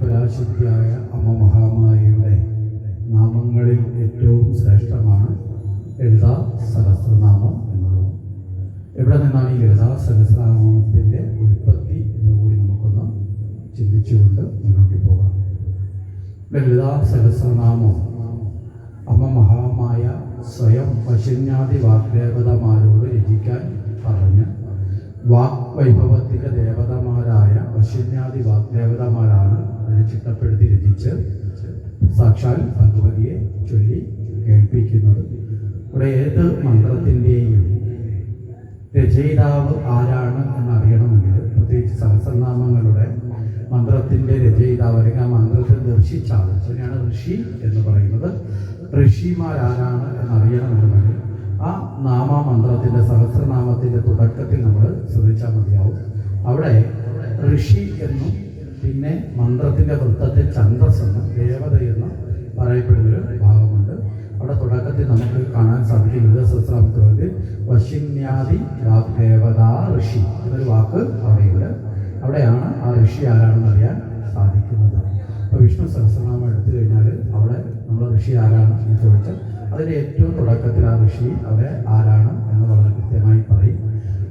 പരാശക്തിയായ അമ്മ മഹാമായയുടെ നാമങ്ങളിൽ ഏറ്റവും ശ്രേഷ്ഠമാണ് ലളിതാ സഹസ്രനാമം എന്നുള്ളത്. എവിടെ നിന്നാണ് ഈ ലളിതാ സഹസ്രനാമത്തിന്റെ ഉൽപ്പത്തി എന്നുകൂടി നമുക്കൊന്ന് ചിന്തിച്ചുകൊണ്ട് മുന്നോട്ട് പോകാം. ലളിതാ സഹസ്രനാമം അമ്മ മഹാമായ സ്വയം വശന്യാദി വാഗ്ദേവതമാരോട് രചിക്കാൻ പറഞ്ഞ് വാഗ്വൈഭവത്തിന്റെ ദേവതമാരായ വശന്യാദി വാഗ്ദേവതമാരാണ് ചിട്ടപ്പെടുത്തി രചിച്ച് സാക്ഷാൽ ഭഗവതിയെ ചൊല്ലി കേൾപ്പിക്കുന്നത്. ഇവിടെ ഏത് മന്ത്രത്തിന്റെയും രചയിതാവ് ആരാണ് എന്നറിയണമെങ്കിൽ പ്രത്യേകിച്ച് സഹസ്രനാമങ്ങളുടെ മന്ത്രത്തിന്റെ രചയിതാവ് അല്ലെങ്കിൽ ആ മന്ത്രത്തെ ദർശിച്ച ആളാണ് ഋഷി എന്ന് പറയുന്നത്. ഋഷിമാരാരാണ് എന്നറിയണമെന്നുണ്ടെങ്കിൽ ആ നാമമന്ത്രത്തിന്റെ സഹസ്രനാമത്തിന്റെ തുടക്കത്തിൽ നമ്മൾ ശ്രദ്ധിച്ചാൽ മതിയാവും. അവിടെ ഋഷി എന്നും പിന്നെ മന്ത്രത്തിന്റെ വൃത്തത്തിൽ ചന്ദ്രസ് എന്ന ദേവത എന്ന് പറയപ്പെടുന്നൊരു ഭാഗമുണ്ട്. അവിടെ തുടക്കത്തിൽ നമുക്ക് കാണാൻ സാധിക്കും യുദ്ധസഹസ്രാമത്തിൽ വശിന്യാദി ദേവതാ ഋഷി എന്നൊരു വാക്ക് അവിടെയുണ്ട്. അവിടെയാണ് ആ ഋഷി ആരാണെന്ന് അറിയാൻ സാധിക്കുന്നത്. അപ്പോൾ വിഷ്ണു സഹസ്രനാമം എടുത്തു കഴിഞ്ഞാൽ അവിടെ നമ്മൾ ഋഷി ആരാണ് എന്ന് ചോദിച്ചാൽ അതിന്റെ ഏറ്റവും തുടക്കത്തിൽ ആ ഋഷി അവിടെ ആരാണ് എന്ന് വളരെ കൃത്യമായി പറയും.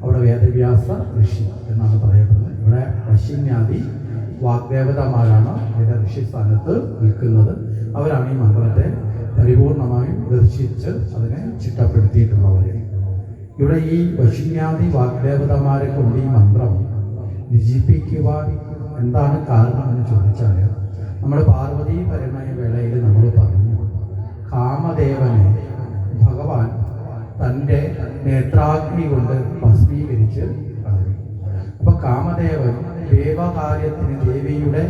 അവിടെ വേദവ്യാസ ഋഷി എന്നാണ് പറയപ്പെടുന്നത്. ഇവിടെ വശിന്യാദി വാഗ്ദേവതമാരാണ് അതിന്റെ ഋഷിസ്ഥാനത്ത് നിൽക്കുന്നത്. അവരാണ് ഈ മന്ത്രത്തെ പരിപൂർണമായും ദർശിച്ച് അതിനെ ചിട്ടപ്പെടുത്തിയിട്ടുള്ളവർ. ഇവിടെ ഈ വശിന്യാദി വാഗ്ദേവതമാരെ കൊണ്ട് ഈ മന്ത്രം നിജിപ്പിക്കുവാൻ എന്താണ് കാരണം എന്ന് ചോദിച്ചാൽ നമ്മൾ പാർവതി പരമായ വേളയിൽ നമ്മൾ പറഞ്ഞു കാമദേവനെ ഭഗവാൻ തന്റെ നേത്രാഗ്നി കൊണ്ട് ഭസ്മീകരിച്ച് കളഞ്ഞു. അപ്പോൾ കാമദേവൻ ദേവകാര്യത്തിന് ദേവിയുടെ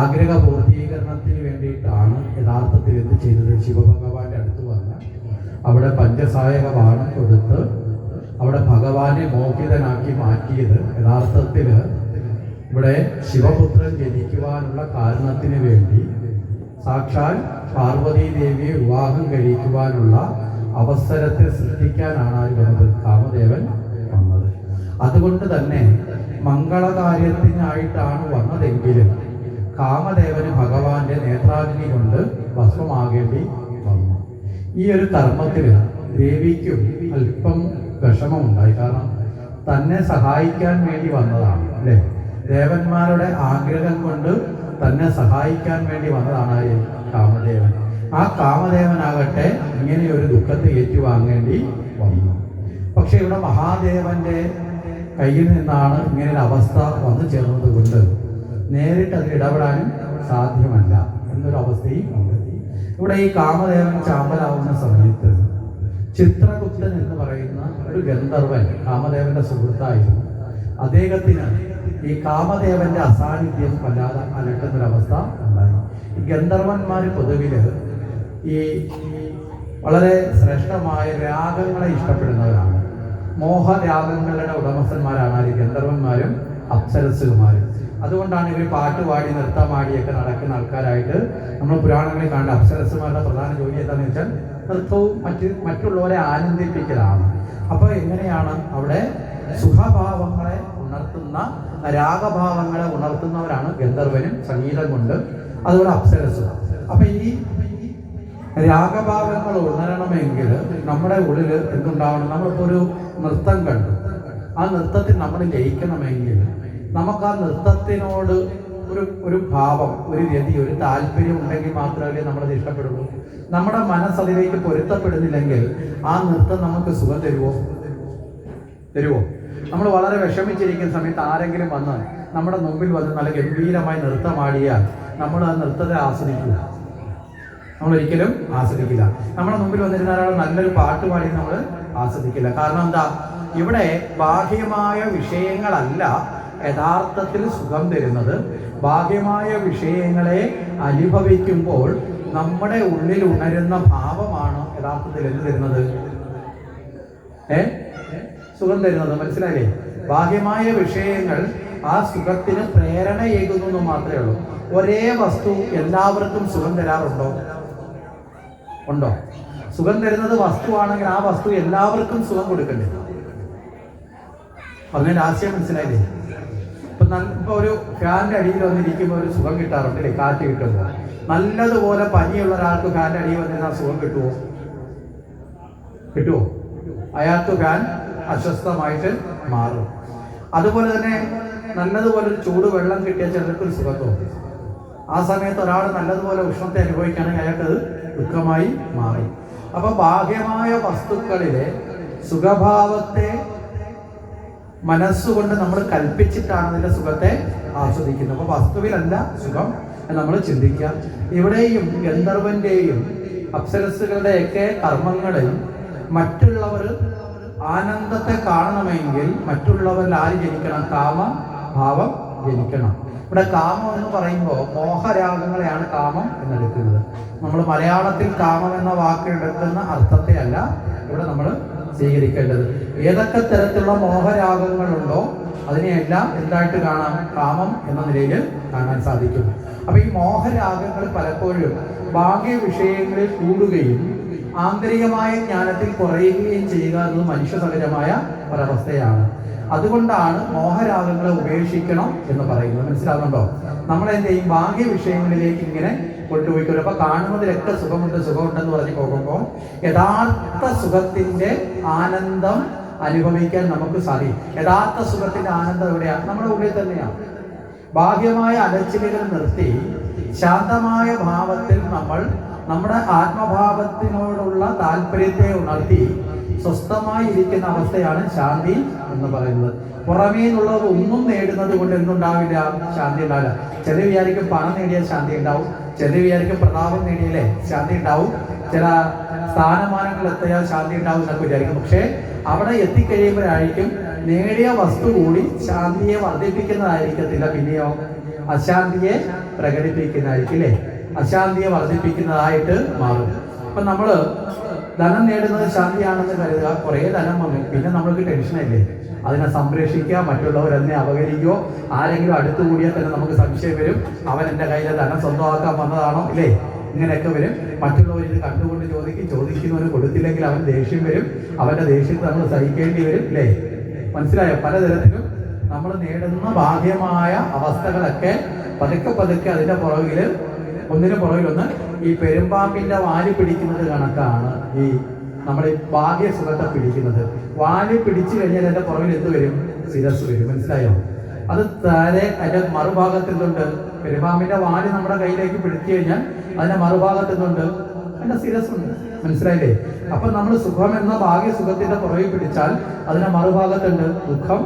ആഗ്രഹ പൂർത്തീകരണത്തിന് വേണ്ടിയിട്ടാണ് യഥാർത്ഥത്തിൽ എന്ത് ചെയ്തത്? ശിവഭഗവാന്റെ അടുത്ത് വന്ന് അവിടെ പഞ്ചസായക ബാണം കൊടുത്ത് അവിടെ ഭഗവാനെ മോഹിതനാക്കി മാറ്റിയത്. യഥാർത്ഥത്തിൽ ഇവിടെ ശിവപുത്രൻ ജനിക്കുവാനുള്ള കാരണത്തിന് വേണ്ടി സാക്ഷാൽ പാർവതീ ദേവിയെ വിവാഹം കഴിക്കുവാനുള്ള അവസരത്തെ സൃഷ്ടിക്കാനാണ് വന്നത് കാമദേവൻ വന്നത്. അതുകൊണ്ട് തന്നെ മംഗളകാര്യത്തിനായിട്ടാണ് വന്നതെങ്കിലും കാമദേവന് ഭഗവാന്റെ നേത്രാഗ്നി കൊണ്ട് ഭസ്മമാകേണ്ടി വന്നു. ഈ ഒരു കർമ്മത്തിൽ ദേവിക്കും അല്പം വിഷമമുണ്ടായി. കാരണം തന്നെ സഹായിക്കാൻ വേണ്ടി വന്നതാണ് അല്ലേ? ദേവന്മാരുടെ ആഗ്രഹം കൊണ്ട് തന്നെ സഹായിക്കാൻ വേണ്ടി വന്നതാണ് കാമദേവൻ. ആ കാമദേവനാകട്ടെ ഇങ്ങനെ ഒരു ദുഃഖത്തെ ഏറ്റുവാങ്ങേണ്ടി വന്നു. പക്ഷെ ഇവിടെ മഹാദേവന്റെ കയ്യിൽ നിന്നാണ് ഇങ്ങനെ ഒരു അവസ്ഥ വന്നു ചേർന്നത് കൊണ്ട് നേരിട്ട് അതിൽ ഇടപെടാനും സാധ്യമല്ല എന്നൊരു അവസ്ഥയും ഉണ്ട്. ഇവിടെ ഈ കാമദേവൻ ചാമ്പലാവുന്ന സമയത്ത് ചിത്രഗുപ്തൻ എന്ന് പറയുന്ന ഒരു ഗന്ധർവൻ കാമദേവന്റെ സുഹൃത്തായിരുന്നു. അദ്ദേഹത്തിന് ഈ കാമദേവന്റെ അസാന്നിധ്യം വല്ലാതെ അലട്ടുന്നൊരവസ്ഥ ഉണ്ടായി. ഈ ഗന്ധർവന്മാർ പൊതുവിൽ ഈ വളരെ ശ്രേഷ്ഠമായ രാഗങ്ങളെ ഇഷ്ടപ്പെടുന്നവരാണ്. മോഹരാഗങ്ങളുടെ ഉടമസ്ഥന്മാരാണ് ആര് ഗന്ധർവന്മാരും അപ്സരസുമാരും അതുകൊണ്ടാണ് ഇവർ പാട്ട് പാടി നൃത്തമാടിയൊക്കെ നടക്കുന്ന ആൾക്കാരായിട്ട് നമ്മൾ പുരാണങ്ങളിൽ കാണുന്ന അപ്സരസുമാരുടെ പ്രധാന ജോലി എന്താണെന്ന് വെച്ചാൽ നൃത്തവും മറ്റ് മറ്റുള്ളവരെ ആനന്ദിപ്പിക്കലാണ്. അപ്പോൾ എങ്ങനെയാണ് അവിടെ സുഖഭാവങ്ങളെ ഉണർത്തുന്ന രാഗഭാവങ്ങളെ ഉണർത്തുന്നവരാണ് ഗന്ധർവനും സംഗീതം കൊണ്ട്. അതുപോലെ അപ്സരസും അപ്പൊ ഈ രാഗഭാവങ്ങൾ ഉണരണമെങ്കിൽ നമ്മുടെ ഉള്ളിൽ എന്തുണ്ടാവണം? നമ്മളിപ്പോൾ ഒരു നൃത്തം കണ്ടു. ആ നൃത്തത്തിൽ നമ്മൾ ജയിക്കണമെങ്കിൽ നമുക്ക് ആ നൃത്തത്തിനോട് ഒരു ഒരു ഭാവം ഒരു രതി ഒരു താല്പര്യം ഉണ്ടെങ്കിൽ മാത്രമല്ലേ നമ്മളത് ഇഷ്ടപ്പെടുള്ളൂ. നമ്മുടെ മനസ്സ് അതിലേക്ക് പൊരുത്തപ്പെടുന്നില്ലെങ്കിൽ ആ നൃത്തം നമുക്ക് സുഖം തരുമോ തരുമോ നമ്മൾ വളരെ വിഷമിച്ചിരിക്കുന്ന സമയത്ത് ആരെങ്കിലും വന്ന് നമ്മുടെ മുമ്പിൽ വന്ന് നല്ല ഗംഭീരമായി നൃത്തമാടിയാൽ നമ്മൾ ആ നൃത്തത്തെ ആസ്വദിക്കുക. നമ്മൾ ഒരിക്കലും ആസ്വദിക്കില്ല. നമ്മുടെ മുമ്പിൽ വന്നിരുന്ന ഒരാൾ നല്ലൊരു പാട്ട് പാടി നമ്മൾ ആസ്വദിക്കില്ല. കാരണം എന്താ? ഇവിടെ ബാഹ്യമായ വിഷയങ്ങളല്ല യഥാർത്ഥത്തിൽ സുഖം തരുന്നത്. ബാഹ്യമായ വിഷയങ്ങളെ അനുഭവിക്കുമ്പോൾ നമ്മുടെ ഉള്ളിൽ ഉണരുന്ന ഭാവമാണ് യഥാർത്ഥത്തിൽ എന്ത് തരുന്നത്? ഏ? സുഖം തരുന്നത്. മനസ്സിലായില്ലേ? ബാഹ്യമായ വിഷയങ്ങൾ ആ സുഖത്തിന് പ്രേരണയേകുന്നു എന്ന് മാത്രമേ ഉള്ളൂ. ഒരേ വസ്തു എല്ലാവർക്കും സുഖം തരാറുണ്ടോ? ഉണ്ടോ? സുഖം തരുന്നത് വസ്തുവാണെങ്കിൽ ആ വസ്തു എല്ലാവർക്കും സുഖം കൊടുക്കണ്ടേ? അങ്ങനെ ആശയം മനസ്സിലായില്ലേ? ഇപ്പൊ ഇപ്പൊ ഒരു ഫാന്റെ അടിയിൽ വന്നിരിക്കുമ്പോൾ ഒരു സുഖം കിട്ടാറുണ്ട് അല്ലേ? കാറ്റ് കിട്ടുമ്പോൾ നല്ലതുപോലെ പനിയുള്ള ഒരാൾക്ക് ഫാന്റെ അടിയിൽ വന്നിരുന്നാൽ സുഖം കിട്ടുമോ കിട്ടുമോ അയാൾക്ക് ഫാൻ അസ്വസ്ഥമായിട്ട് മാറും. അതുപോലെ തന്നെ നല്ലതുപോലെ ഒരു ചൂട് വെള്ളം കിട്ടിയ ചിലർക്ക് ഒരു സുഖം തോന്നും. ആ സമയത്ത് ഒരാൾ നല്ലതുപോലെ ഉഷ്ണത്തെ അനുഭവിക്കുകയാണെങ്കിൽ അയാൾക്കത് ദുഃഖമായി മാറി. അപ്പൊ ബാഹ്യമായ വസ്തുക്കളിലെ സുഖഭാവത്തെ മനസ്സുകൊണ്ട് നമ്മൾ കൽപ്പിച്ചിട്ടാണ് അതിന്റെ സുഖത്തെ ആസ്വദിക്കുന്നത്. അപ്പൊ വസ്തുവിലല്ല സുഖം നമ്മൾ ചിന്തിക്കുക. ഇവിടെയും ഗന്ധർവന്റെയും അപ്സരസുകളുടെയൊക്കെ കർമ്മങ്ങളിൽ മറ്റുള്ളവർ ആനന്ദത്തെ കാണണമെങ്കിൽ മറ്റുള്ളവരിൽ ആര് ജനിക്കണം? കാമ ഭാവം ജനിക്കണം. ഇവിടെ കാമം എന്ന് പറയുമ്പോൾ മോഹരാഗങ്ങളെയാണ് കാമം എന്നെടുക്കുന്നത്. നമ്മൾ മലയാളത്തിൽ കാമം എന്ന വാക്കെടുക്കുന്ന അർത്ഥത്തെ അല്ല ഇവിടെ നമ്മൾ സ്വീകരിക്കേണ്ടത്. ഏതൊക്കെ തരത്തിലുള്ള മോഹരാഗങ്ങളുണ്ടോ അതിനെയെല്ലാം എന്തായിട്ട് കാണാം? കാമം എന്ന നിലയിൽ കാണാൻ സാധിക്കും. അപ്പൊ ഈ മോഹരാഗങ്ങൾ പലപ്പോഴും ബാഹ്യ വിഷയങ്ങളിൽ കൂടുകയും ആന്തരികമായ ജ്ഞാനത്തിൽ കുറയുകയും ചെയ്യുക എന്നത് മനുഷ്യസഹജമായ ഒരവസ്ഥയാണ്. അതുകൊണ്ടാണ് മോഹരാഗങ്ങളെ ഉപേക്ഷിക്കണം എന്ന് പറയുന്നത്. മനസ്സിലാകുന്നുണ്ടോ നമ്മൾ ഈ ബാഹ്യ വിഷയങ്ങളിലേക്ക് ഇങ്ങനെ കൊണ്ടുപോയിക്കൊള്ളു. അപ്പൊ കാണുന്നതിലൊക്കെ സുഖമുണ്ട് സുഖമുണ്ടെന്ന് പറഞ്ഞ് പോകുമ്പോൾ യഥാർത്ഥ സുഖത്തിന്റെ ആനന്ദം അനുഭവിക്കാൻ നമുക്ക് സാധിക്കും. യഥാർത്ഥ സുഖത്തിന്റെ ആനന്ദം എവിടെയാണ്? നമ്മുടെ ഉള്ളിൽ തന്നെയാണ്. ബാഹ്യമായ അലച്ചിലുകൾ നിർത്തി ശാന്തമായ ഭാവത്തിൽ നമ്മൾ നമ്മുടെ ആത്മഭാവത്തിനോടുള്ള താല്പര്യത്തെ ഉണർത്തി സ്വസ്ഥമായി ഇരിക്കുന്ന അവസ്ഥയാണ് ശാന്തി എന്ന് പറയുന്നത്. പുറമേ നിന്നുള്ളത് ഒന്നും നേടുന്നത് കൊണ്ട് എന്തുണ്ടാവില്ല? ശാന്തി ഉണ്ടാവില്ല. ചില വിചാരിക്കും പണം നേടിയാൽ ശാന്തി ഉണ്ടാവും. ചില വിചാരിക്കും പ്രതാപം നേടിയാലേ ശാന്തി ഉണ്ടാവും. ചില സ്ഥാനമാനങ്ങൾ എത്തിയാൽ ശാന്തി ഉണ്ടാവും എന്നൊക്കെ വിചാരിക്കും. പക്ഷേ അവിടെ എത്തിക്കഴിയുമ്പോഴായിരിക്കും നേടിയ വസ്തു കൂടി ശാന്തിയെ വർദ്ധിപ്പിക്കുന്നതായിരിക്കത്തില്ല. പിന്നെയോ? അശാന്തിയെ പ്രകടിപ്പിക്കുന്നതായിരിക്കും അല്ലേ? അശാന്തിയെ വർദ്ധിപ്പിക്കുന്നതായിട്ട് മാറും. അപ്പൊ നമ്മൾ ധനം നേടുന്നത് ശാന്തിയാണെന്ന് കരുതുക. കുറേ ധനം വന്നു പിന്നെ നമ്മൾക്ക് ടെൻഷനല്ലേ അതിനെ സംരക്ഷിക്കുക മറ്റുള്ളവർ എന്നെ അപകരിക്കുകയോ ആരെങ്കിലും അടുത്തു കൂടിയാൽ തന്നെ നമുക്ക് സംശയം വരും. അവൻ എന്റെ കയ്യിലെ ധനം സ്വന്തമാക്കാൻ വന്നതാണോ? ഇല്ലേ? ഇങ്ങനെയൊക്കെ വരും. മറ്റുള്ളവർ ഇത് കണ്ടുകൊണ്ട് ചോദിക്കും. ചോദിക്കുന്നവന് കൊടുത്തില്ലെങ്കിൽ അവൻ ദേഷ്യം വരും. അവന്റെ ദേഷ്യത്തെ നമ്മൾ സഹിക്കേണ്ടി വരും. ഇല്ലേ? മനസ്സിലായോ? പലതരത്തിലും നമ്മൾ നേടുന്ന ബാഹ്യമായ അവസ്ഥകളൊക്കെ പതുക്കെ പതുക്കെ അതിന്റെ പുറകിൽ ഒന്നിനു പുറകിലൊന്ന് ഈ പെരുമ്പാമ്പിന്റെ വാൽ പിടിക്കുന്നത് കണക്കാണ് ഈ നമ്മുടെ ഈ ഭാഗ്യ സുഖത്തെ പിടിക്കുന്നത്. വാൽ പിടിച്ചു കഴിഞ്ഞാൽ എന്റെ പുറകിൽ എന്ത് വരും? ശിരസ് വരും. മനസ്സിലായോ? അത് താരെ അതിന്റെ മറുഭാഗത്ത് എന്തുണ്ട്? പെരുമ്പാമ്പിന്റെ വാൽ നമ്മുടെ കയ്യിലേക്ക് പിടിച്ചു കഴിഞ്ഞാൽ അതിന്റെ മറുഭാഗത്ത് എന്തുണ്ട്? അതിന്റെ ശിരസ്സുണ്ട്. മനസ്സിലായില്ലേ? അപ്പൊ നമ്മൾ സുഖം എന്ന ഭാഗ്യ സുഖത്തിന്റെ പുറകിൽ പിടിച്ചാൽ അതിന്റെ മറുഭാഗത്തുണ്ട് ദുഃഖം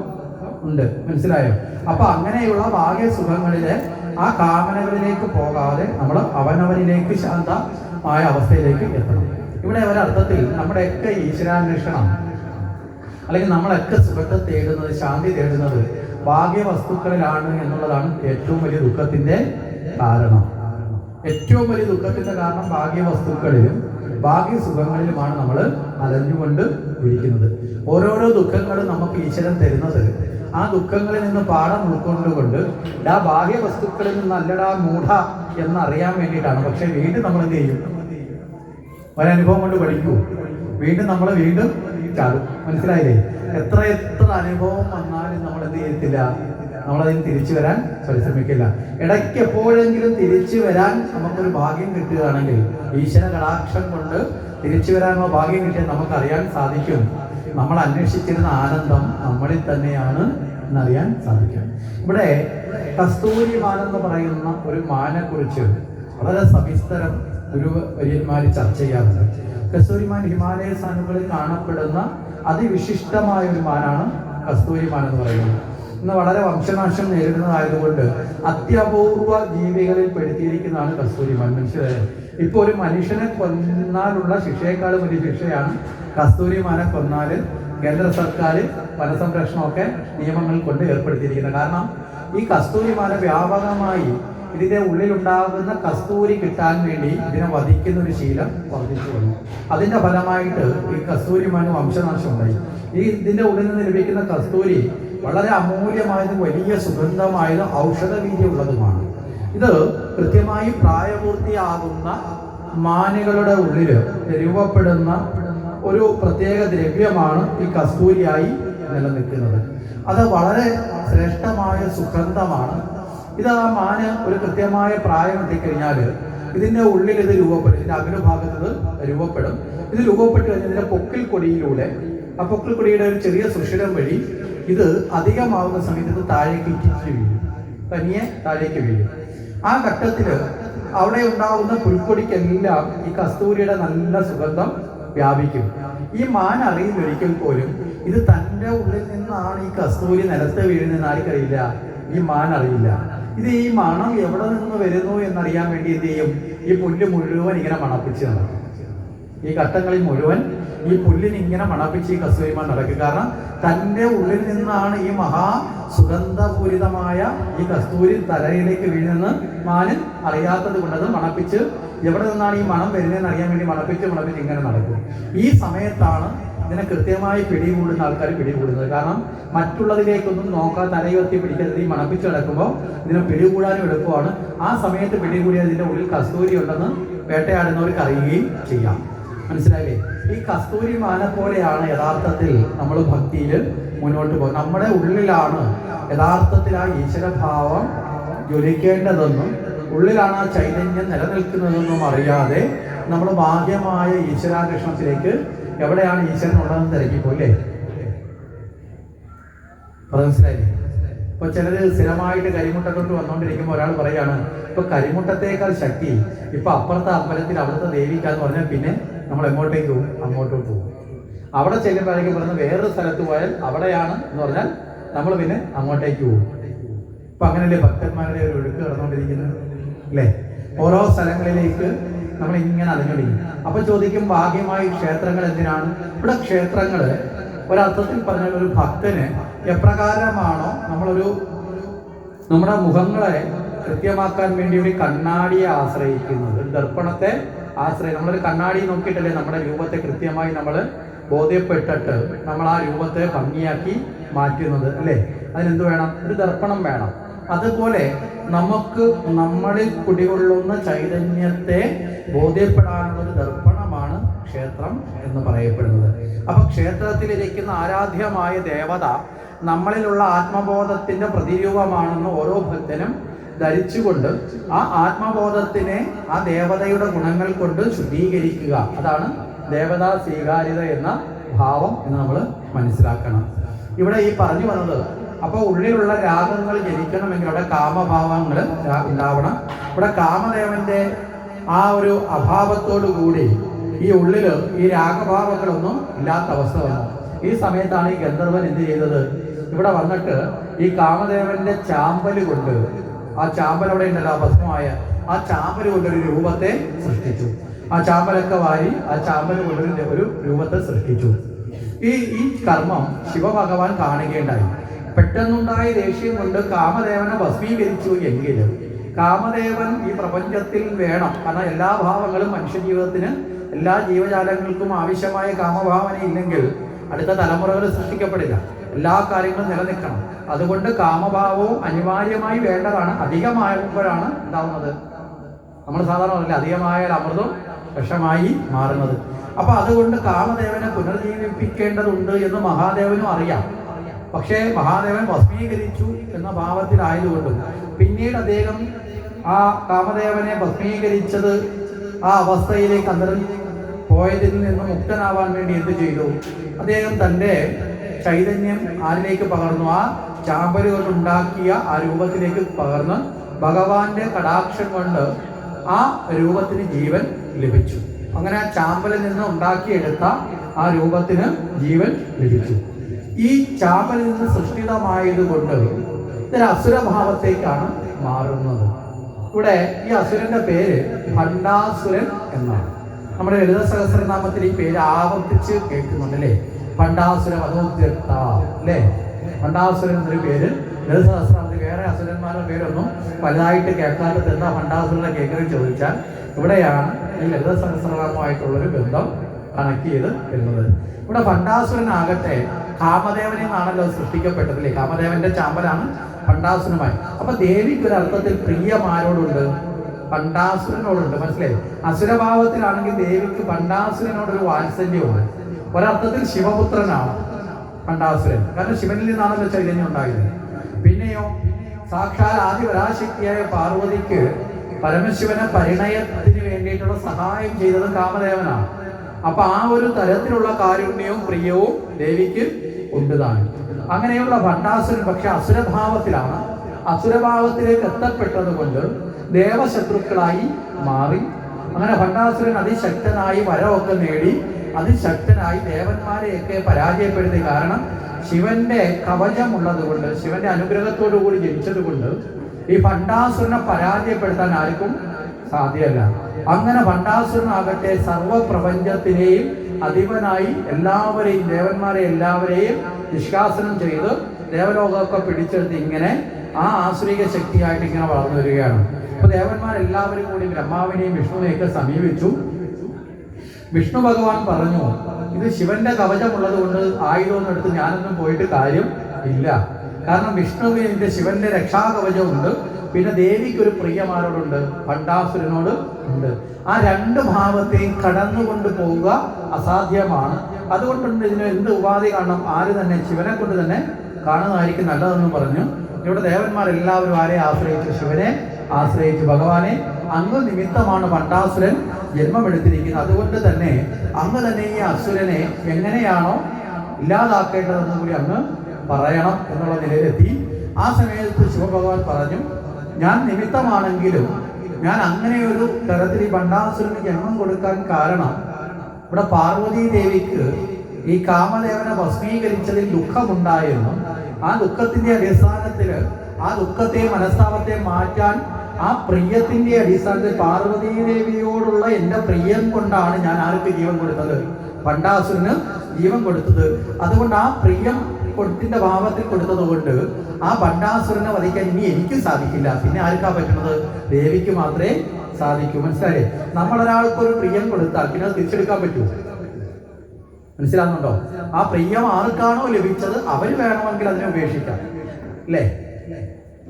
ഉണ്ട്. മനസ്സിലായോ? അപ്പൊ അങ്ങനെയുള്ള ഭാഗ്യ സുഖങ്ങളിലെ ആ കാമനകളിലേക്ക് പോകാതെ നമ്മൾ അവനവനിലേക്ക് ശാന്തമായ അവസ്ഥയിലേക്ക് എത്തണം. ഇവിടെ ഒരർത്ഥത്തിൽ നമ്മുടെയൊക്കെ ഈശ്വരാന്വേഷണം അല്ലെങ്കിൽ നമ്മളൊക്കെ സുഖത്തെ തേടുന്നത് ശാന്തി തേടുന്നത് ഭാഗ്യ വസ്തുക്കളിലാണ് എന്നുള്ളതാണ് ഏറ്റവും വലിയ ദുഃഖത്തിന്റെ കാരണം. ഏറ്റവും വലിയ ദുഃഖത്തിന്റെ കാരണം ഭാഗ്യ വസ്തുക്കളിലും ഭാഗ്യ സുഖങ്ങളിലുമാണ് നമ്മൾ അലഞ്ഞുകൊണ്ട് ഇരിക്കുന്നത്. ഓരോരോ ദുഃഖങ്ങളും നമുക്ക് ഈശ്വരൻ തരുന്നത് ആ ദുഃഖങ്ങളിൽ നിന്ന് പാഠം ഉൾക്കൊണ്ടുകൊണ്ട് ആ ബാഹ്യ വസ്തുക്കളിൽ നിന്ന് അല്ലടാ മൂഢ എന്നറിയാൻ വേണ്ടിയിട്ടാണ്. പക്ഷെ വീണ്ടും നമ്മൾ എന്ത് ചെയ്യും? ഒരനുഭവം കൊണ്ട് പഠിക്കൂ. വീണ്ടും നമ്മൾ വീണ്ടും ചാടും. മനസ്സിലായില്ലേ? എത്ര എത്ര അനുഭവം വന്നാലും നമ്മൾ എന്ത് ചെയ്യത്തില്ല. നമ്മളതിന് തിരിച്ചു വരാൻ പരിശ്രമിക്കില്ല. ഇടയ്ക്ക് എപ്പോഴെങ്കിലും തിരിച്ചു വരാൻ നമുക്കൊരു ഭാഗ്യം കിട്ടുകയാണെങ്കിൽ ഈശ്വര കടാക്ഷം കൊണ്ട് തിരിച്ചു വരാനുള്ള ഭാഗ്യം കിട്ടിയാൽ നമുക്കറിയാൻ സാധിക്കും. നമ്മൾ അന്വേഷിച്ചിരുന്ന ആനന്ദം നമ്മളിൽ തന്നെയാണ് എന്നറിയാൻ സാധിക്കും. ഇവിടെ കസ്തൂരി മാൻ എന്ന് പറയുന്ന ഒരു മാനെ കുറിച്ച് വളരെ സവിസ്തരം ഒരു വര്യന്മാർ ചർച്ച ചെയ്യാറുണ്ട്. കസ്തൂരിമാൻ ഹിമാലയ സാനുകളിൽ കാണപ്പെടുന്ന അതിവിശിഷ്ടമായ ഒരു മാനാണ് കസ്തൂരിമാൻ എന്ന് പറയുന്നത്. ഇന്ന് വളരെ വംശനാശം നേരിടുന്നതായതുകൊണ്ട് അത്യപൂർവ ജീവികളിൽ പെടുത്തിയിരിക്കുന്നതാണ് കസ്തൂരിമാൻ മനുഷ്യരെ ഇപ്പോൾ ഒരു മനുഷ്യനെ കൊന്നാലുള്ള ശിക്ഷയെക്കാളും വലിയ ശിക്ഷയാണ് കസ്തൂരിമാനെ കൊന്നാൽ കേന്ദ്ര സർക്കാർ വനസംരക്ഷണമൊക്കെ നിയമങ്ങൾ കൊണ്ട് ഏർപ്പെടുത്തിയിരിക്കുന്നത് കാരണം ഈ കസ്തൂരിമാന വ്യാപകമായി ഇതിന്റെ ഉള്ളിലുണ്ടാകുന്ന കസ്തൂരി കിട്ടാൻ വേണ്ടി ഇതിനെ വധിക്കുന്ന ഒരു ശീലം വർദ്ധിച്ചു വന്നു. അതിന്റെ ഫലമായിട്ട് ഈ കസ്തൂരിമാന് വംശനാശം ഉണ്ടായി ഈ ഇതിന്റെ ഉള്ളിൽ നിന്ന് ലഭിക്കുന്ന കസ്തൂരി വളരെ അമൂല്യമായതും വലിയ സുഗന്ധമായതും ഔഷധവീര്യമുള്ളതുമാണ്. ഇത് കൃത്യമായി പ്രായപൂർത്തിയാകുന്ന മാനുകളുടെ ഉള്ളിൽ രൂപപ്പെടുന്ന ഒരു പ്രത്യേക ദ്രവ്യമാണ് ഈ കസ്തൂരിയായി നിലനിൽക്കുന്നത്. അത് വളരെ ശ്രേഷ്ഠമായ സുഗന്ധമാണ്. ഇത് ആ മാന് ഒരു കൃത്യമായ പ്രായം എത്തിക്കഴിഞ്ഞാൽ ഇതിന്റെ ഉള്ളിൽ ഇത് രൂപപ്പെടും. ഇതിന്റെ അഗ്രഭാഗത്ത് ഇത് രൂപപ്പെടും. ഇത് രൂപപ്പെട്ട് കഴിഞ്ഞാൽ ഇതിന്റെ പൊക്കിൽ കൊടിയിലൂടെ ആ പൊക്കിൽ കൊടിയുടെ ഒരു ചെറിയ സുഷിരം വഴി ഇത് അധികമാവുന്ന സമയത്ത് ഇത് താഴേക്ക് വീഴും. തനിയെ താഴേക്ക് വീഴും. ആ ഘട്ടത്തിൽ അവിടെ ഉണ്ടാവുന്ന പുൽക്കൊടിക്കെല്ലാം ഈ കസ്തൂരിയുടെ നല്ല സുഗന്ധം വ്യാപിക്കും. ഈ മാൻ അറിയുന്നൊരിക്കൽ പോലും ഇത് തന്റെ ഉള്ളിൽ നിന്നാണ് ഈ കസ്തൂരി നിലത്ത് വീഴുന്നതെന്ന് ആർക്കറിയില്ല. ഈ മാൻ അറിയില്ല. ഇത് ഈ മണം എവിടെ നിന്ന് വരുന്നു എന്നറിയാൻ വേണ്ടി എന്ത് ചെയ്യും? ഈ പുല്ല് മുഴുവൻ ഇങ്ങനെ മണപ്പിച്ച് നടക്കും. ഈ ഘട്ടങ്ങളിൽ മുഴുവൻ ഈ പുല്ലിന് ഇങ്ങനെ മണപ്പിച്ച് ഈ കസ്തൂരിമാൻ നടക്കും. കാരണം തന്റെ ഉള്ളിൽ നിന്നാണ് ഈ മഹാ സുഗന്ധപൂരിതമായ ഈ കസ്തൂരി തലയിലേക്ക് വീഴുന്നത് മാനൻ അറിയാത്തത് കൊണ്ട് അത് മണപ്പിച്ച് എവിടെ നിന്നാണ് ഈ മണം വരുന്നതെന്ന് അറിയാൻ വേണ്ടി മണപ്പിച്ച് മണപ്പിച്ച് ഇങ്ങനെ നടക്കും. ഈ സമയത്താണ് ഇതിനെ കൃത്യമായി പിടികൂടുന്ന ആൾക്കാർ പിടികൂടുന്നത്. കാരണം മറ്റുള്ളതിലേക്കൊന്നും നോക്കാൻ തലയുയർത്തി പിടിക്കരുത്. ഈ മണപ്പിച്ച് കിടക്കുമ്പോൾ ഇതിനെ പിടികൂടാനും എളുപ്പമാണ്. ആ സമയത്ത് പിടികൂടിയ ഇതിന്റെ ഉള്ളിൽ കസ്തൂരി ഉണ്ടെന്ന് വേട്ടയാടുന്നവർക്ക് അറിയുകയും ചെയ്യാം. മനസ്സിലായില്ലേ? ഈ കസ്തൂരി മാന പോലെയാണ് യഥാർത്ഥത്തിൽ നമ്മൾ ഭക്തിയിൽ മുന്നോട്ട് പോകുന്നത്. നമ്മുടെ ഉള്ളിലാണ് യഥാർത്ഥത്തിൽ ആ ഈശ്വരഭാവം ജ്വലിക്കേണ്ടതെന്നും ഉള്ളിലാണ് ആ ചൈതന്യം നിലനിൽക്കുന്നതെന്നും അറിയാതെ നമ്മൾ ഭാഗ്യമായ ഈശ്വരാകൃഷ്ണത്തിലേക്ക് എവിടെയാണ് ഈശ്വരൻ ഉള്ളതെന്ന് തിരക്കിപ്പോലെ മനസ്സിലായില്ലേ? ഇപ്പൊ ചിലര് സ്ഥിരമായിട്ട് കരിമുട്ട കൊണ്ട് വന്നുകൊണ്ടിരിക്കുമ്പോൾ ഒരാൾ പറയാണ് ഇപ്പൊ കരിമുട്ടത്തേക്കാൾ ശക്തി ഇപ്പൊ അപ്പുറത്തെ അമ്പലത്തിൽ അവിടുത്തെ ദേവിക്കാന്ന് പറഞ്ഞാൽ പിന്നെ നമ്മൾ എങ്ങോട്ടേക്ക് പോകും? അങ്ങോട്ടോട്ട് പോകും. അവിടെ ചെല്ലുമ്പോഴേക്കും പറഞ്ഞ് വേറൊരു സ്ഥലത്ത് പോയാൽ അവിടെയാണ് എന്ന് പറഞ്ഞാൽ നമ്മൾ പിന്നെ അങ്ങോട്ടേക്ക് പോകും. ഇപ്പൊ അങ്ങനെയല്ലേ ഭക്തന്മാരുടെ ഒരു ഒഴുക്ക് കിടന്നുകൊണ്ടിരിക്കുന്നത് അല്ലേ? ഓരോ സ്ഥലങ്ങളിലേക്ക് നമ്മൾ ഇങ്ങനെ അലഞ്ഞൊടിക്കും അപ്പൊ ചോദിക്കും ഭാഗ്യമായി ക്ഷേത്രങ്ങൾ എന്തിനാണ്? ഇവിടെ ക്ഷേത്രങ്ങൾ ഒരർത്ഥത്തിൽ പറഞ്ഞ ഒരു ഭക്തന് എപ്രകാരമാണോ നമ്മളൊരു നമ്മുടെ മുഖങ്ങളെ കൃത്യമാക്കാൻ വേണ്ടി ഒരു കണ്ണാടിയെ ആശ്രയിക്കുന്നത് ഒരു ദർപ്പണത്തെ ആശ്രയി നമ്മളൊരു കണ്ണാടി നോക്കിയിട്ടല്ലേ നമ്മുടെ രൂപത്തെ കൃത്യമായി നമ്മൾ ബോധ്യപ്പെട്ടിട്ട് നമ്മൾ ആ രൂപത്തെ ഭംഗിയാക്കി മാറ്റുന്നത് അല്ലേ? അതിനെന്ത് വേണം? ഒരു ദർപ്പണം വേണം. അതുപോലെ നമുക്ക് നമ്മളിൽ കുടികൊള്ളുന്ന ചൈതന്യത്തെ ബോധ്യപ്പെടാനുള്ള ഒരു ദർപ്പണമാണ് ക്ഷേത്രം എന്ന് പറയപ്പെടുന്നത്. അപ്പൊ ക്ഷേത്രത്തിലിരിക്കുന്ന ആരാധ്യമായ ദേവത നമ്മളിലുള്ള ആത്മബോധത്തിന്റെ പ്രതിരൂപമാണെന്ന് ഓരോ ഭക്തനും ധരിച്ചുകൊണ്ട് ആ ആത്മബോധത്തിനെ ആ ദേവതയുടെ ഗുണങ്ങൾ കൊണ്ട് ശുദ്ധീകരിക്കുക. അതാണ് ദേവതാ സ്വീകാര്യത എന്ന ഭാവം എന്ന് നമ്മൾ മനസ്സിലാക്കണം. ഇവിടെ ഈ പറഞ്ഞു വന്നത് അപ്പൊ ഉള്ളിലുള്ള രാഗങ്ങൾ ജനിക്കണമെങ്കിൽ അവിടെ കാമഭാവങ്ങൾ ഉണ്ടാവണം. ഇവിടെ കാമദേവന്റെ ആ ഒരു അഭാവത്തോടു കൂടി ഈ ഉള്ളിൽ ഈ രാഗഭാവങ്ങളൊന്നും ഇല്ലാത്ത അവസ്ഥ വന്നു. ഈ സമയത്താണ് ഈ ഗന്ധർവൻ എന്ത് ചെയ്തത്? ഇവിടെ വന്നിട്ട് ഈ കാമദേവന്റെ ചാമ്പൽ കൊണ്ട് ആ ചാമ്പൽ അവിടെ ഉണ്ടല്ലോ ആ ഭസ്മമായ ആ ചാമ്പൽ കൊണ്ടൊരു രൂപത്തെ സൃഷ്ടിച്ചു. ആ ചാമ്പലൊക്കെ വാരി ആ ചാമ്പൽ കൊണ്ടൊരു ഒരു രൂപത്തെ സൃഷ്ടിച്ചു. ഈ ഈ കർമ്മം ശിവഭഗവാൻ കാണുകയുണ്ടായി. പെട്ടെന്നുണ്ടായ ദേഷ്യം കൊണ്ട് കാമദേവനെ ഭസ്മീകരിച്ചു എങ്കിലും കാമദേവൻ ഈ പ്രപഞ്ചത്തിൽ വേണം. കാരണം എല്ലാ ഭാവങ്ങളും മനുഷ്യജീവിതത്തിന് എല്ലാ ജീവജാലങ്ങൾക്കും ആവശ്യമായ കാമഭാവന ഇല്ലെങ്കിൽ അടുത്ത തലമുറകൾ സൃഷ്ടിക്കപ്പെടില്ല. എല്ലാ കാര്യങ്ങളും നിലനിൽക്കണം. അതുകൊണ്ട് കാമഭാവവും അനിവാര്യമായി വേണ്ടതാണ്. അധികമാകുമ്പോഴാണ് ഉണ്ടാവുന്നത് നമ്മൾ സാധാരണ പറയില്ല അധികമായ അമൃതം വിഷമായി മാറുന്നത്. അപ്പൊ അതുകൊണ്ട് കാമദേവനെ പുനർജീവിപ്പിക്കേണ്ടതുണ്ട് എന്ന് മഹാദേവനും അറിയാം. പക്ഷേ മഹാദേവൻ ഭസ്മീകരിച്ചു എന്ന ഭാവത്തിലായതുകൊണ്ട് പിന്നീട് അദ്ദേഹം ആ കാമദേവനെ ഭസ്മീകരിച്ചത് ആ അവസ്ഥയിലേക്ക് അന്തരം പോയതിൽ നിന്ന് മുക്തനാവാൻ വേണ്ടി എന്ത് ചെയ്തു? അദ്ദേഹം തന്റെ ചൈതന്യം ആരിലേക്ക് പകർന്നു? ആ ചാമ്പൽ കൊണ്ട് ഉണ്ടാക്കിയ ആ രൂപത്തിലേക്ക് പകർന്ന് ഭഗവാന്റെ കടാക്ഷം കൊണ്ട് ആ രൂപത്തിന് ജീവൻ ലഭിച്ചു. അങ്ങനെ ആ ചാമ്പലിൽ നിന്ന് ഉണ്ടാക്കിയെടുത്ത ആ രൂപത്തിന് ജീവൻ ലഭിച്ചു. ഈ ചാമലിൽ നിന്ന് സൃഷ്ടിതമായതുകൊണ്ട് ഇതൊരു അസുരഭാവത്തേക്കാണ് മാറുന്നത്. ഇവിടെ ഈ അസുരന്റെ പേര് ഭണ്ഡാസുരൻ എന്നാണ്. നമ്മുടെ ലളിത സഹസ്രനാമത്തിൽ ഈ പേര് ആവർത്തിച്ച് കേൾക്കുന്നുണ്ട് അല്ലേ? ഭണ്ഡാസുര വധോദ്യക്ത അല്ലേ? ഭണ്ഡാസുരൻ എന്നൊരു പേര് ലളിത സഹസ്രനാമത്തിൽ വേറെ അസുരന്മാരുടെ പേരൊന്നും വലുതായിട്ട് കേൾക്കാത്തത് എന്താ ഭണ്ഡാസുരനെ കേൾക്കുന്നത് ചോദിച്ചാൽ ഇവിടെയാണ് ഈ ലളിത സഹസ്രനാമമായിട്ടുള്ളൊരു ബന്ധം കണക്ട് ചെയ്ത് വരുന്നത്. ഇവിടെ ഭണ്ഡാസുരനാകട്ടെ കാമദേവനിൽ നിന്നാണല്ലോ സൃഷ്ടിക്കപ്പെട്ടത് അല്ലേ? കാമദേവന്റെ ചാമ്പലാണ് പണ്ടാസുരമായി അപ്പൊ ദേവിക്ക് ഒരു അർത്ഥത്തിൽ പ്രിയമാരോടുണ്ട്? പണ്ടാസുരനോടുണ്ട്. മനസ്സിലായി? അസുരഭാവത്തിലാണെങ്കിൽ ദേവിക്ക് പണ്ടാസുരനോടൊരു വാത്സല്യമാണ് ഒരർത്ഥത്തിൽ ശിവപുത്രനാണ് പണ്ടാസുരൻ. കാരണം ശിവനിൽ നിന്നാണല്ലോ ചൈതന്യം ഉണ്ടായത്. പിന്നെയോ സാക്ഷാൽ ആദ്യ പരാശക്തിയായ പാർവതിക്ക് പരമശിവനെ പരിണയത്തിന് വേണ്ടിയിട്ടുള്ള സഹായം ചെയ്തത് കാമദേവനാണ്. അപ്പൊ ആ ഒരു തരത്തിലുള്ള കാരുണ്യവും പ്രിയവും ദേവിക്ക് ഉണ്ടതാണ്. അങ്ങനെയുള്ള ഭണ്ഡാസുരൻ പക്ഷെ അസുരഭാവത്തിലാണ്. അസുരഭാവത്തിലേക്ക് എത്തപ്പെട്ടത് കൊണ്ട് ദേവശത്രുക്കളായി മാറി. അങ്ങനെ ഭണ്ഡാസുരൻ അതിശക്തനായി വരമൊക്കെ നേടി. അതിശക്തനായി ദേവന്മാരെയൊക്കെ പരാജയപ്പെടുത്തി. കാരണം ശിവന്റെ കവചമുള്ളത് കൊണ്ട് ശിവന്റെ അനുഗ്രഹത്തോടു കൂടി ജനിച്ചത് കൊണ്ട് ഈ ഭണ്ഡാസുരനെ പരാജയപ്പെടുത്താൻ ആർക്കും സാധ്യമല്ല. അങ്ങനെ ഭണ്ഡാസുരനാകട്ടെ സർവപ്രപഞ്ചത്തിനെയും അധിപനായി എല്ലാവരെയും ദേവന്മാരെ എല്ലാവരെയും നിഷ്കാസനം ചെയ്ത് ദേവലോകമൊക്കെ പിടിച്ചെടുത്ത് ഇങ്ങനെ ആ ആശ്രിക ശക്തിയായിട്ട് ഇങ്ങനെ വളർന്നു വരികയാണ്. അപ്പൊ ദേവന്മാരെല്ലാവരും കൂടി ബ്രഹ്മാവിനെയും വിഷ്ണുവിനെയൊക്കെ സമീപിച്ചു. വിഷ്ണു ഭഗവാൻ പറഞ്ഞു ഇത് ശിവന്റെ കവചമുള്ളത് കൊണ്ട് ആയുധമൊന്നും എടുത്ത് ഞാനൊന്നും പോയിട്ട് കാര്യം ഇല്ല. കാരണം വിഷ്ണുവിന്റെ ശിവന്റെ രക്ഷാകവചമുണ്ട് പിന്നെ ദേവിക്ക് ഒരു പ്രിയമാരോടുണ്ട് ഭണ്ഡാസുരനോട് ഉണ്ട്. ആ രണ്ട് ഭാവത്തെയും കടന്നുകൊണ്ട് പോവുക അസാധ്യമാണ്. അതുകൊണ്ടുണ്ട് ഇതിന് എന്ത് ഉപാധി കാണണം ആര് തന്നെ ശിവനെ കൊണ്ട് തന്നെ കാണുന്നതായിരിക്കും നല്ലതെന്ന് പറഞ്ഞു. ഇവിടെ ദേവന്മാരെല്ലാവരും ആരെ ആശ്രയിച്ചു? ശിവനെ ആശ്രയിച്ചു. ഭഗവാനെ അങ്ങ് നിമിത്തമാണ് ഭണ്ഡാസുരൻ ജന്മമെടുത്തിരിക്കുന്നത്. അതുകൊണ്ട് തന്നെ അങ്ങ് തന്നെ ഈ അസുരനെ എങ്ങനെയാണോ ഇല്ലാതാക്കേണ്ടതെന്ന് കൂടി അങ്ങ് പറയണം എന്നുള്ള നിലയിലെത്തി. ആ സമയത്ത് ശിവഭഗവാൻ പറഞ്ഞു ഞാൻ നിമിത്തമാണെങ്കിലും ഞാൻ അങ്ങനെ ഒരു തരത്തിൽ ഈ ഭണ്ഡാസുരന് ജന്മം കൊടുക്കാൻ കാരണം ഇവിടെ പാർവതി ദേവിക്ക് ഈ കാമദേവനെ ഭസ്മീകരിച്ചതിൽ ദുഃഖമുണ്ടായിരുന്നു. ആ ദുഃഖത്തിന്റെ അടിസ്ഥാനത്തിൽ ആ ദുഃഖത്തെ മനസ്താപത്തെ മാറ്റാൻ ആ പ്രിയത്തിന്റെ അടിസ്ഥാനത്തിൽ പാർവതി ദേവിയോടുള്ള എന്റെ പ്രിയം കൊണ്ടാണ് ഞാൻ ആർക്ക് ജീവൻ കൊടുത്തത്? ഭണ്ഡാസുരന് ജീവൻ കൊടുത്തത്. അതുകൊണ്ട് ആ പ്രിയം കൊടുത്തിന്റെ ഭാവത്തിൽ കൊടുത്തത് കൊണ്ട് ആ ഭണ്ഡാസുരനെ വധിക്കാൻ ഇനി എനിക്ക് സാധിക്കില്ല. പിന്നെ ആർക്കാ പറ്റുന്നത്? ദേവിക്ക് മാത്രമേ സാധിക്കൂ. മനസ്സിലായേ നമ്മളൊരാൾക്കൊരു പ്രിയം കൊടുത്താൽ പിന്നെ അത് തിരിച്ചെടുക്കാൻ പറ്റുമോ? മനസ്സിലാകുന്നുണ്ടോ ആ പ്രിയം ആർക്കാണോ ലഭിച്ചത് അവർ വേണമെങ്കിൽ അതിനെ ഉപേക്ഷിക്കാം. അല്ലേ?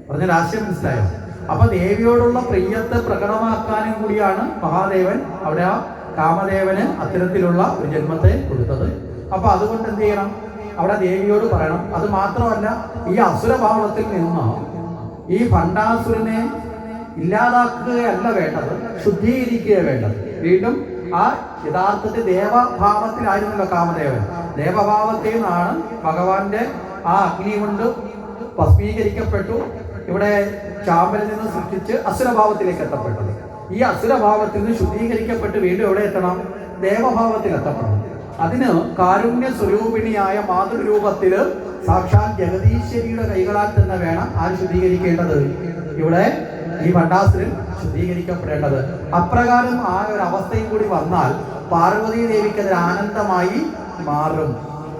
പറഞ്ഞ ആശയം മനസ്സിലായോ? അപ്പൊ ദേവിയോടുള്ള പ്രിയത്തെ പ്രകടമാക്കാനും കൂടിയാണ് മഹാദേവൻ അവിടെ ആ കാമദേവന് അത്തരത്തിലുള്ള ഒരു ജന്മത്തെ കൊടുത്തത്. അപ്പൊ അതുകൊണ്ട് എന്ത് ചെയ്യണം? അവിടെ ദേവിയോട് പറയണം. അത് മാത്രമല്ല ഈ അസുരഭാവത്തിൽ നിന്ന് ഈ ഭണ്ഡാസുരനെ ഇല്ലാതാക്കുകയല്ല വേണ്ടത് ശുദ്ധീകരിക്കുക വേണ്ടത്. വീണ്ടും ആ യഥാർത്ഥത്തിൽ ദേവഭാവത്തിലായിരുന്നല്ലോ കാമദേവൻ. ദേവഭാവത്തിൽ നിന്നാണ് ഭഗവാന്റെ ആ അഗ്നി കൊണ്ട് ഭസ്മീകരിക്കപ്പെട്ടു ഇവിടെ ചാമ്പലിൽ നിന്ന് സൃഷ്ടിച്ച് അസുരഭാവത്തിലേക്ക് എത്തപ്പെട്ടത്. ഈ അസുരഭാവത്തിൽ നിന്ന് ശുദ്ധീകരിക്കപ്പെട്ട് വീണ്ടും എവിടെ എത്തണം? ദേവഭാവത്തിൽ എത്തപ്പെടണം. അതിന് കാരുണ്യ സ്വരൂപിണിയായ മാതൃരൂപത്തിൽ സാക്ഷാൽ ജഗദീശ്വരിയുടെ കൈകളാൽ തന്നെ വേണം ആര് ശുദ്ധീകരിക്കേണ്ടത്. ഇവിടെ ഈ ഭണ്ഡാസുരൻ ശുദ്ധീകരിക്കപ്പെടേണ്ടത്. അപ്രകാരം ആ ഒരു അവസ്ഥയും കൂടി വന്നാൽ പാർവതി ദേവിക്ക് അതൊരു ആനന്ദമായി മാറും.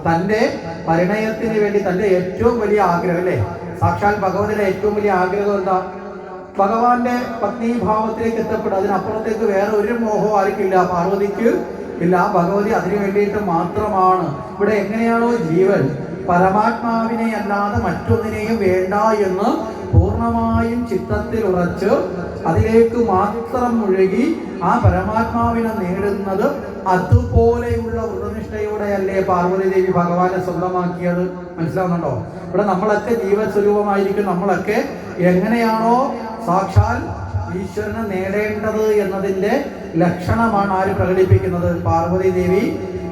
തന്റെ പരിണയത്തിന് വേണ്ടി തന്റെ ഏറ്റവും വലിയ ആഗ്രഹം അല്ലേ? സാക്ഷാൽ ഭഗവതിയുടെ ഏറ്റവും വലിയ ആഗ്രഹം എന്താ? ഭഗവാന്റെ പത്നി ഭാവത്തിലേക്ക് എത്തപ്പെടും. അതിനപ്പുറത്തേക്ക് വേറെ ഒരു മോഹവും ആർക്കില്ല. പാർവതിക്ക് ഇല്ല ആ ഭഗവതി അതിനു വേണ്ടിയിട്ട് മാത്രമാണ്. ഇവിടെ എങ്ങനെയാണോ ജീവൻ? പരമാത്മാവിനെ അല്ലാതെ മറ്റൊന്നിനെയും വേണ്ട എന്ന് പൂർണമായും ചിത്തത്തിൽ ഉറച്ച് അതിലേക്ക് മാത്രം മുഴുകി ആ പരമാത്മാവിനെ നേടുന്നത് അതുപോലെയുള്ള വ്രതനിഷ്ഠയോടെയല്ലേ പാർവതി ദേവി ഭഗവാനെ സ്വന്തമാക്കിയത്? മനസ്സിലാവുന്നുണ്ടോ? ഇവിടെ നമ്മളൊക്കെ ജീവസ്വരൂപമായിരിക്കും. നമ്മളൊക്കെ എങ്ങനെയാണോ സാക്ഷാൽ ഈശ്വരനെ നേടേണ്ടത് എന്നതിന്റെ ലക്ഷണമാണ് ആര് പ്രകടിപ്പിക്കുന്നത്? പാർവതി ദേവി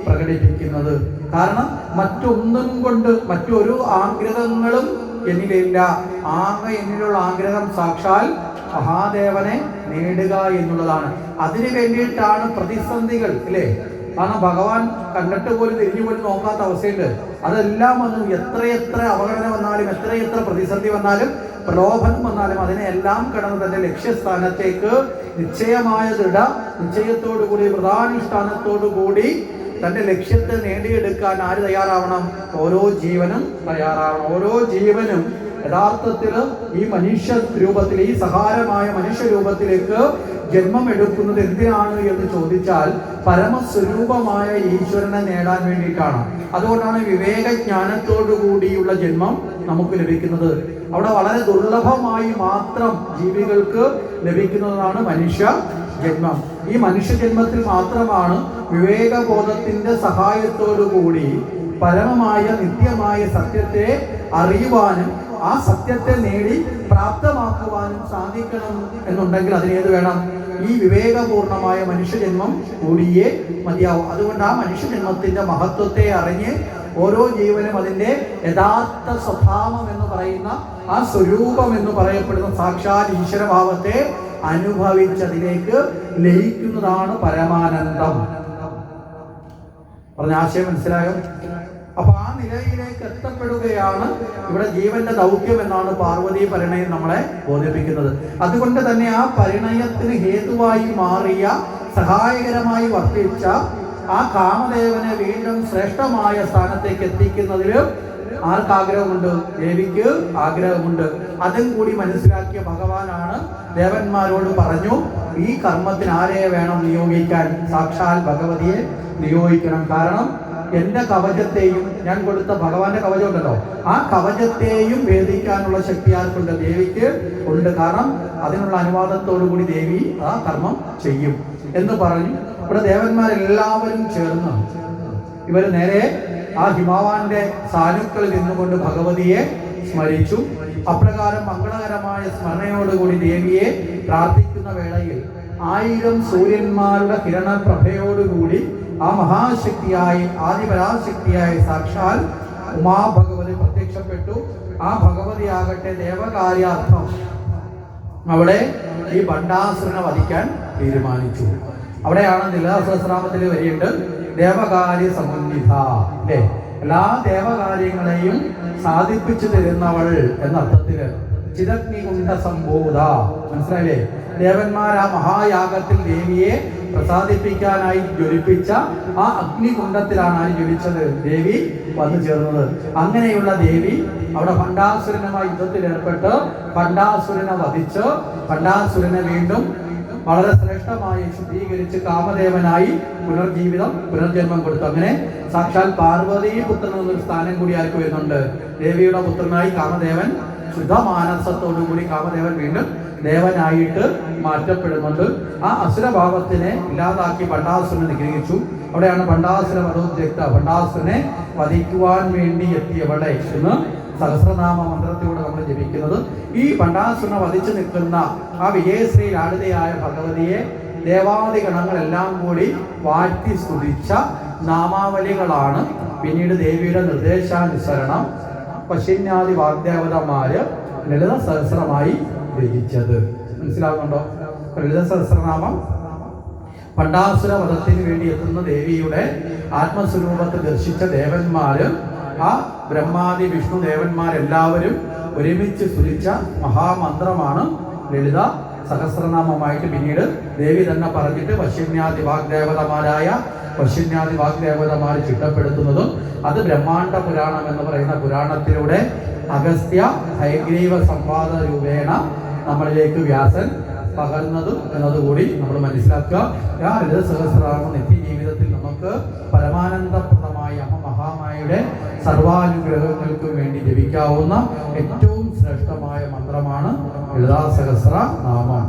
പ്രകടിപ്പിക്കുന്നത്. കാരണം മറ്റൊന്നും കൊണ്ട് മറ്റൊരു ആഗ്രഹങ്ങളും എന്നിലില്ല. ആകെ എന്നിലുള്ള ആഗ്രഹം സാക്ഷാൽ മഹാദേവനെ നേടുക എന്നുള്ളതാണ്. അതിനു വേണ്ടിയിട്ടാണ് പ്രതിസന്ധികൾ അല്ലേ? കാരണം ഭഗവാൻ കണ്ടിട്ട് പോലും തിരിഞ്ഞു പോലും നോക്കാത്ത അവസ്ഥയുണ്ട്. അതെല്ലാം വന്നു. എത്രയെത്ര അപകടം വന്നാലും എത്രയെത്ര പ്രതിസന്ധി വന്നാലും പ്രലോഭനം വന്നാലും അതിനെല്ലാം കടന്ന് തന്റെ ലക്ഷ്യസ്ഥാനത്തേക്ക് നിശ്ചയമായ ദൃഢ നിശ്ചയത്തോടു കൂടി വ്രതാനുഷ്ഠാനത്തോടു കൂടി തന്റെ ലക്ഷ്യത്തെ നേടിയെടുക്കാൻ ആര് തയ്യാറാവണം? ഓരോ ജീവനും തയ്യാറാവണം. ഓരോ ജീവനും യഥാർത്ഥത്തിൽ ഈ മനുഷ്യ രൂപത്തിൽ ഈ സഹാരമായ മനുഷ്യ രൂപത്തിലേക്ക് ജന്മം എടുക്കുന്നത് എന്തിനാണ് എന്ന് ചോദിച്ചാൽ പരമസ്വരൂപമായ ഈശ്വരനെ നേടാൻ വേണ്ടിയിട്ടാണ്. അതുകൊണ്ടാണ് വിവേകജ്ഞാനത്തോടു കൂടിയുള്ള ജന്മം നമുക്ക് ലഭിക്കുന്നത്. അവിടെ വളരെ ദുർലഭമായി മാത്രം ജീവികൾക്ക് ലഭിക്കുന്നതാണ് മനുഷ്യ ജന്മം. ഈ മനുഷ്യ ജന്മത്തിൽ മാത്രമാണ് വിവേകബോധത്തിന്റെ സഹായത്തോടു കൂടി പരമമായ നിത്യമായ സത്യത്തെ അറിയുവാനും ആ സത്യത്തെ നേടി പ്രാപ്തമാക്കുവാനും സാധിക്കണം എന്നുണ്ടെങ്കിൽ അതിനേത് വേണം? ഈ വിവേകപൂർണമായ മനുഷ്യജന്മം കൂടിയേ മതിയാവും. അതുകൊണ്ട് ആ മനുഷ്യജന്മത്തിന്റെ മഹത്വത്തെ അറിഞ്ഞ് ഓരോ ജീവനും അതിന്റെ യഥാർത്ഥ സ്വഭാവം എന്ന് പറയുന്ന ആ സ്വരൂപം എന്ന് പറയപ്പെടുന്ന സാക്ഷാൽ ഈശ്വരഭാവത്തെ അനുഭവിച്ചതിലേക്ക് ലയിക്കുന്നതാണ് പരമാനന്ദം. പറഞ്ഞ ആശയം മനസ്സിലായോ? അപ്പൊ ആ നിലയിലേക്ക് എത്തപ്പെടുകയാണ് ഇവിടെ ജീവന്റെ ദൗത്യം എന്നാണ് പാർവതി പരിണയം നമ്മളെ ബോധിപ്പിക്കുന്നത്. അതുകൊണ്ട് തന്നെ ആ പരിണയത്തിന് ഹേതുവായി മാറിയ സഹായകരമായി വർത്തിച്ച ആ കാമദേവനെ വീണ്ടും ശ്രേഷ്ഠമായ സ്ഥാനത്തേക്ക് എത്തിക്കുന്നതിൽ ആർക്കാഗ്രഹമുണ്ട്? ദേവിക്ക് ആഗ്രഹമുണ്ട്. അതും കൂടി മനസ്സിലാക്കിയ ഭഗവാനാണ് ദേവന്മാരോട് പറഞ്ഞു ഈ കർമ്മത്തിന് ആരെ വേണം നിയോഗിക്കാൻ? സാക്ഷാൽ ഭഗവതിയെ നിയോഗിക്കണം. കാരണം എന്റെ കവചത്തെയും ഞാൻ കൊടുത്ത ഭഗവാന്റെ കവചം ഉണ്ടല്ലോ ആ കവചത്തെയും ഭേദിക്കാനുള്ള ശക്തി ആർക്കുണ്ട്? ദേവിക്ക് ഉണ്ട്. കാരണം അതിനുള്ള അനുവാദത്തോടു കൂടി ദേവി ആ കർമ്മം ചെയ്യും. എന്ന് പറഞ്ഞു. ഇവിടെ ദേവന്മാരെല്ലാവരും ചേർന്ന് ഇവർ നേരെ ആ ഹിമാവാന്റെ സാനുക്കളിൽ നിന്നുകൊണ്ട് ഭഗവതിയെ സ്മരിച്ചു. അപ്രകാരം മംഗളകരമായ സ്മരണയോടുകൂടി ദേവിയെ പ്രാർത്ഥിക്കുന്ന വേളയിൽ ആയിരം സൂര്യന്മാരുടെ കിരണപ്രഭയോടുകൂടി ആ മഹാശക്തിയായി ആദിപരാശക്തിയായി സാക്ഷാൽ ഉമാഭഗവതി പ്രത്യക്ഷപ്പെട്ടു. ആ ഭഗവതി ഭഗവതിയാകട്ടെ ദേവകാര്യാർത്ഥം. അവിടെ ഈ ഭണ്ഡാസുരനെ വധിക്കാൻ തീരുമാനിച്ചു. അവിടെയാണ് നിലസഹസ്രാമത്തിൽ വരിയുണ്ട്. ദേവകാര്യ സമുന്നിധ അല്ലേ? എല്ലാ ദേവകാര്യങ്ങളെയും സാധിപ്പിച്ചു തരുന്നവൾ എന്ന അർത്ഥത്തിൽ ചിരഗ്നികുണ്ട സംബോധ. മനസ്സിലായില്ലേ? ദേവന്മാർ ആ മഹായാഗത്തിൽ ദേവിയെ പ്രസാദിപ്പിക്കാനായി ജ്വലിപ്പിച്ച ആ അഗ്നികുണ്ടത്തിലാണ് ആര് ജ്വലിച്ചത്? ദേവി വന്നു ചേർന്നത്. അങ്ങനെയുള്ള ദേവി അവിടെ ഭണ്ഡാസുരനുമായി യുദ്ധത്തിൽ ഏർപ്പെട്ട് ഭണ്ഡാസുരനെ വധിച്ച് ഭണ്ഡാസുരനെ വീണ്ടും വളരെ ശ്രേഷ്ഠമായി ശുദ്ധീകരിച്ച് കാമദേവനായി പുനർജീവിതം പുനർജന്മം കൊടുത്തു. അങ്ങനെ സാക്ഷാൽ പാർവതി പുത്രൻ എന്നൊരു സ്ഥാനം കൂടി ആർക്ക് വരുന്നുണ്ട്? ദേവിയുടെ പുത്രനായി കാമദേവൻ ശുദ്ധമാനസത്തോടുകൂടി കാമദേവൻ വീണ്ടും ദേവനായിട്ട് മാറ്റപ്പെടുന്നുണ്ട്. ആ അസുരഭാവത്തിനെ ഇല്ലാതാക്കി ഭണ്ഡാസുരനെ നിഗ്രഹിച്ചു. അവിടെയാണ് ഭണ്ഡാസുര വധോദ്യക്ത ഭണ്ഡാസുരനെ വധിക്കുവാൻ വേണ്ടി എത്തിയവളെ എന്ന് സഹസ്രനാമ മന്ത്രത്തിലൂടെ നമ്മൾ ജപിക്കുന്നത്. ഈ പണ്ടാസുരനെ വധിച്ചു നിൽക്കുന്ന ആ വിജയശ്രീ ലാളിതയായ ഭഗവതിയെ ദേവാദി ഗണങ്ങളെല്ലാം കൂടി വാഴ്ത്തി സ്തുതിച്ച നാമാവലികളാണ് പിന്നീട് ദേവിയുടെ നിർദ്ദേശാനുസരണം പശിന്യാദി വാഗ്ദേവതമാര് ലളിത സഹസ്രമായി രചിച്ചത്. മനസ്സിലാകുന്നുണ്ടോ ലളിത സഹസ്രനാമം. പണ്ടാസുര വധത്തിന് വേണ്ടി എത്തുന്ന ദേവിയുടെ ആത്മസ്വരൂപത്തെ ദർശിച്ച ദേവന്മാര് ആ ബ്രഹ്മാദി വിഷ്ണു ദേവന്മാരെല്ലാവരും ഒരുമിച്ച് സ്തുതിച്ച മഹാമന്ത്രമാണ് ലളിത. സഹസ്രനാമമായിട്ട് പിന്നീട് ദേവി തന്നെ പറഞ്ഞിട്ട് പശ്ചിമ്യാദി വാഗ്ദേവതമാരായ പശ്ചിമ്യാദി വാഗ്ദേവതമാർ ചിട്ടപ്പെടുത്തുന്നതും അത് ബ്രഹ്മാണ്ട പുരാണം എന്ന് പറയുന്ന പുരാണത്തിലൂടെ അഗസ്ത്യ ഹൈഗ്രീവ സംവാദ രൂപേണ നമ്മളിലേക്ക് വ്യാസൻ പകർന്നതും എന്നതുകൂടി നമ്മൾ മനസ്സിലാക്കുക. ആ ലളിത സഹസ്രനാമ നിത്യജീവിതത്തിൽ നമുക്ക് പരമാനന്ദപ്രദമായ അമ്മ മഹാമായുടെ സർവാനുഗ്രഹങ്ങൾക്കും വേണ്ടി ജപിക്കാവുന്ന ഏറ്റവും ശ്രേഷ്ഠമായ മന്ത്രമാണ് ലളിതാ സഹസ്ര നാമം.